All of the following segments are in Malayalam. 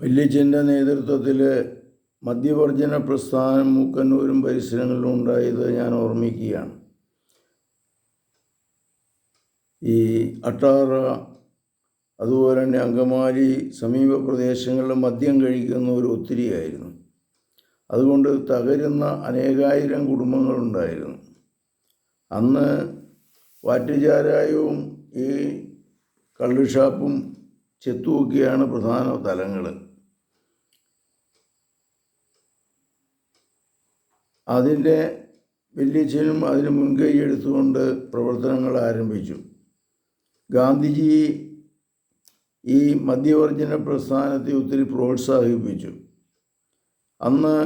വല്യച്ഛന്റെ നേതൃത്വത്തിൽ മദ്യവർജന പ്രസ്ഥാനം മൂക്കന്നൂരും പരിസരങ്ങളിലും ഉണ്ടായത് ഞാൻ ഓർമ്മിക്കുകയാണ്. ഈ അട്ടാറ അതുപോലെ തന്നെ അങ്കമാലി സമീപ പ്രദേശങ്ങളിൽ മദ്യം കഴിക്കുന്നവർ ഒത്തിരിയായിരുന്നു. അതുകൊണ്ട് തകരുന്ന അനേകായിരം കുടുംബങ്ങളുണ്ടായിരുന്നു. അന്ന് വാറ്റുചാരായവും ഈ കള്ളുഷാപ്പും ചെത്തുമൊക്കെയാണ് പ്രധാന തലങ്ങൾ അതിന്റെ വല്യച്ഛനും അതിന് മുൻകൈ എടുത്തുകൊണ്ട് പ്രവർത്തനങ്ങൾ ആരംഭിച്ചു. ഗാന്ധിജി ഈ മധ്യവർജന പ്രസ്ഥാനത്തെ ഒത്തിരി പ്രോത്സാഹിപ്പിച്ചു. അന്ന്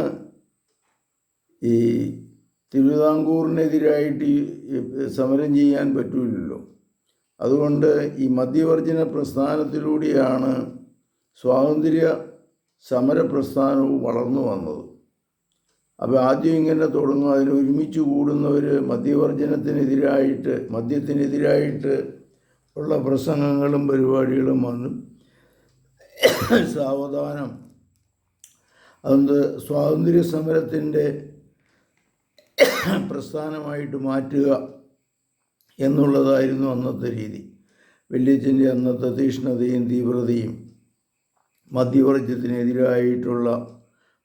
ഈ തിരുവിതാംകൂറിനെതിരായിട്ട് സമരം ചെയ്യാൻ പറ്റില്ലല്ലോ അതുകൊണ്ട് ഈ മധ്യവർജന പ്രസ്ഥാനത്തിലൂടെയാണ് സ്വാതന്ത്ര്യ സമര പ്രസ്ഥാനവും വളർന്നു വന്നത്. അപ്പോൾ ആദ്യം ഇങ്ങനെ തുടങ്ങും. അതിന് ഒരുമിച്ച് കൂടുന്നവർ മദ്യവർജനത്തിനെതിരായിട്ട് മദ്യത്തിനെതിരായിട്ട് ഉള്ള പ്രസംഗങ്ങളും പരിപാടികളും വന്നു സാവധാനം. അതുകൊണ്ട് സ്വാതന്ത്ര്യ സമരത്തിന്റെ പ്രസ്ഥാനമായിട്ട് മാറ്റുക. എന്നുള്ളതായിരുന്നു അന്നത്തെ രീതി. വല്യച്ഛന്റെ അന്നത്തെ തീഷ്ണതയും തീവ്രതയും മധ്യവർഗത്തിനെതിരായിട്ടുള്ള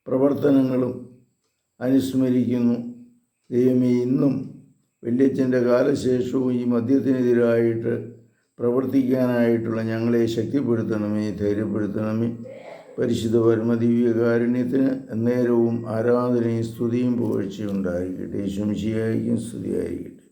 പ്രവർത്തനങ്ങളും അനുസ്മരിക്കുന്നു. ദൈവമേ ഇന്നും വല്യച്ഛന്റെ കാലശേഷവും ഈ മദ്യത്തിനെതിരായിട്ട് പ്രവർത്തിക്കാനായിട്ടുള്ള ഞങ്ങളെ ശക്തിപ്പെടുത്തണമേ ധൈര്യപ്പെടുത്തണമേ. പരിശുദ്ധ പരമദിവ്യ കാരുണ്യത്തിന് നേരവും ആരാധനയും സ്തുതിയും പുകഴ്ചയും ഉണ്ടായിരിക്കട്ടെ. ശംശിയായിരിക്കും സ്തുതിയായിരിക്കട്ടെ.